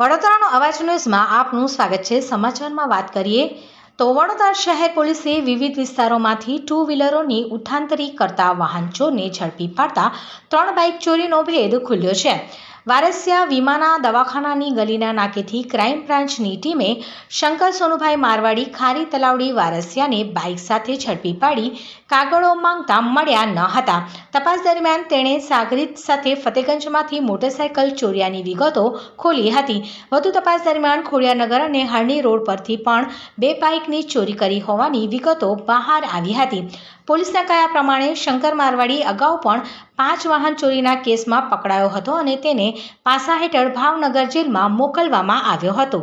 વડોદરાનો અવાજ ન્યૂઝમાં આપનું સ્વાગત છે. સમાચારમાં વાત કરીએ તો વડોદરા શહેર પોલીસે વિવિધ વિસ્તારોમાંથી ટુ વ્હીલરોની ઉઠાંતરી કરતા વાહન ચોરને ઝડપી પાડતા ત્રણ બાઇક ચોરીનો ભેદ ખુલ્યો છે. વારસિયા વીમાના દવાખાનાની ગલીના નાકેથી ક્રાઇમ બ્રાન્ચની ટીમે શંકર સોનુભાઈ મારવાડી ખારી તલાવડી વારસિયાને બાઇક સાથે ઝડપી પાડી કાગળો માંગતા મળ્યા ન હતા. તપાસ દરમિયાન તેણે સાગરીત સાથે ફતેગંજમાંથી મોટરસાયકલ ચોર્યાની વિગતો ખોલી હતી. વધુ તપાસ દરમિયાન ખોડિયાનગર અને હરણી રોડ પરથી પણ બે બાઇકની ચોરી કરી હોવાની વિગતો બહાર આવી હતી. પોલીસના કહ્યા પ્રમાણે શંકર મારવાડી અગાઉ પણ પાંચ વાહન ચોરીના કેસમાં પકડાયો હતો અને તેને પાસા હેઠળ ભાવનગર જેલમાં મોકલવામાં આવ્યો હતો.